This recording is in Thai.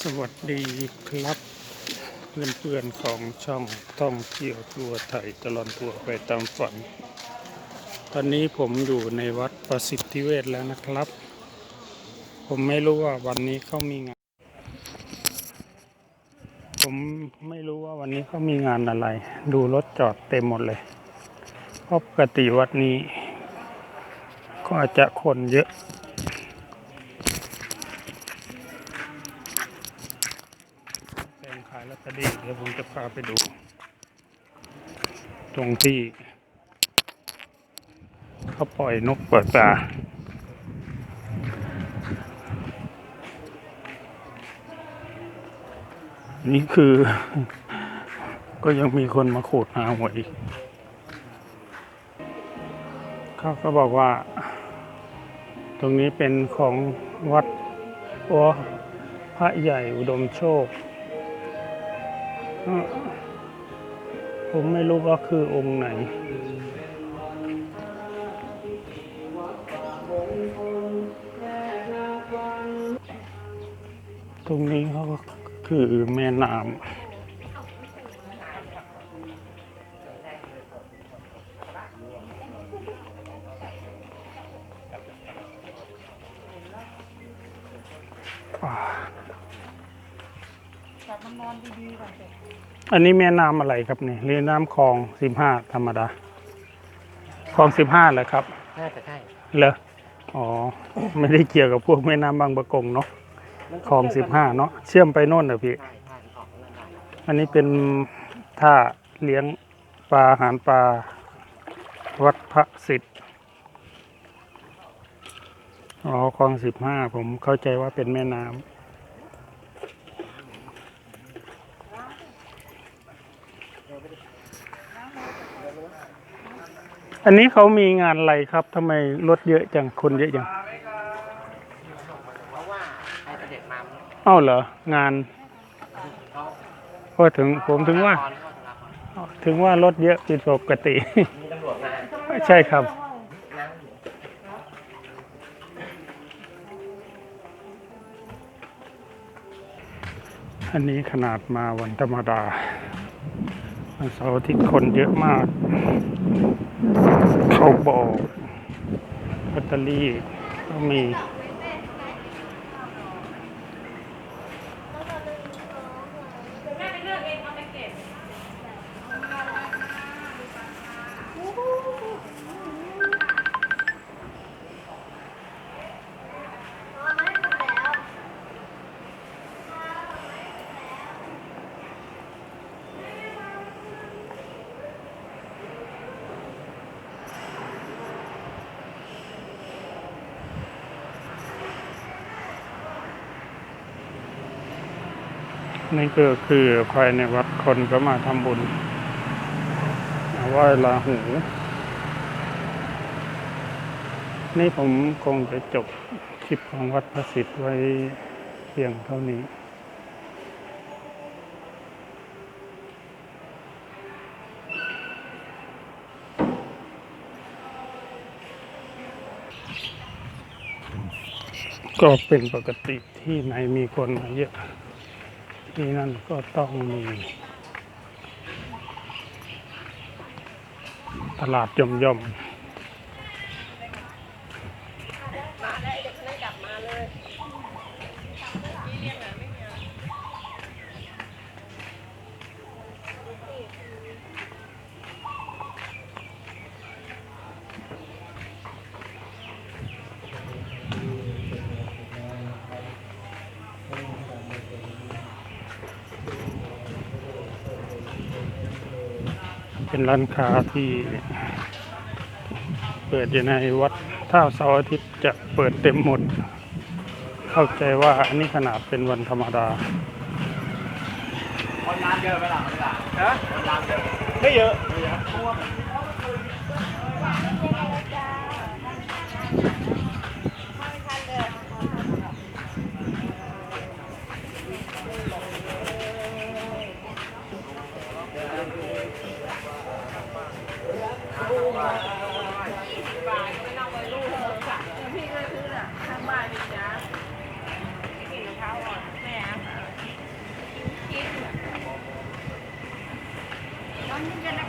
สวัสดีครับ เพื่อนๆของช่องท่องเที่ยวทัวร์ไทยตลอดทัวร์ไปตามฝัน ตอนนี้ผมอยู่ในวัดประสิทธิเวชแล้วนะครับ ผมไม่รู้ว่าวันนี้เขามีงาน ผมไม่รู้ว่าวันนี้เขามีงานอะไร ดูรถจอดเต็มหมดเลยเพราะปกติวัดนี้ ก็อาจจะคนเยอะแปลงขายลอตเตอรี่เดี๋ยวผมจะพาไปดู ตรงที่ เขาปล่อยนกปล่อยปลานี่คือ ก็ยังมีคนมาขูดหาหวยอีกเขาก็บอกว่า ตรงนี้เป็นของวัดโอพระใหญ่อุดมโชค ผมไม่รู้ว่าคือองค์ไหน ตรงนี้เขาก็คือแม่น้ำ จับมันนอนดีๆก่อนเถอะอันนี้แม่น้ำอะไรครับเนี่ยหรือน้ำคลองสิบห้าธรรมดาคลองสิบห้าเหรอครับน่าจะใช่เหรออ๋อ ไม่ได้เกี่ยวกับพวกแม่น้ำบางประกงเนาะคลองสิบห้าเนาะเชื่อมไปโน่นเหรอพี่ ใช่ใช่ออกนั่นได้อันนี้เป็นท่าเลี้ยงปลาอาหารปลาวัดพระสิทธิ์ อ๋อคลองสิบห้าผมเข้าใจว่าเป็นแม่น้ำอันนี้เขามีงานอะไรครับทำไมรถเยอะจัง คนเยอะจังเอ้าเอ้าเหรอ งานเขาพอถึงผมถึงว่า ถึงว่ารถเยอะผิดปกติ ใช่ครับ อันนี้ขนาดมาวันธรรมดาวันเสาร์อาทิตย์คนเยอะมาก เขาบอกแบตเตอรี่ก็มี นี่ก็คือภายในวัดคนก็มาทำบุญไหว้ลาหู นี่ผมคงจะจบคลิปของวัดประสิทธิ์ไว้เพียงเท่านี้ ก็เป็นปกติที่ไหนมีคนมาเยอะ ที่นั่นก็ต้องมี ตลาดย่อมย่อม เป็นร้านค้าที่ เปิดอยู่ในวัดท่าเสาร์อาทิตย์จะเปิดเต็มหมด เข้าใจว่าอันนี้ขนาดเป็นวันธรรมดาคนร้านเยอะไหมล่ะไม่ล่ะฮะคนร้านเยอะไม่เยอะไม่เยอะพี่ก็ซื้อน่ะ ¡Gracias!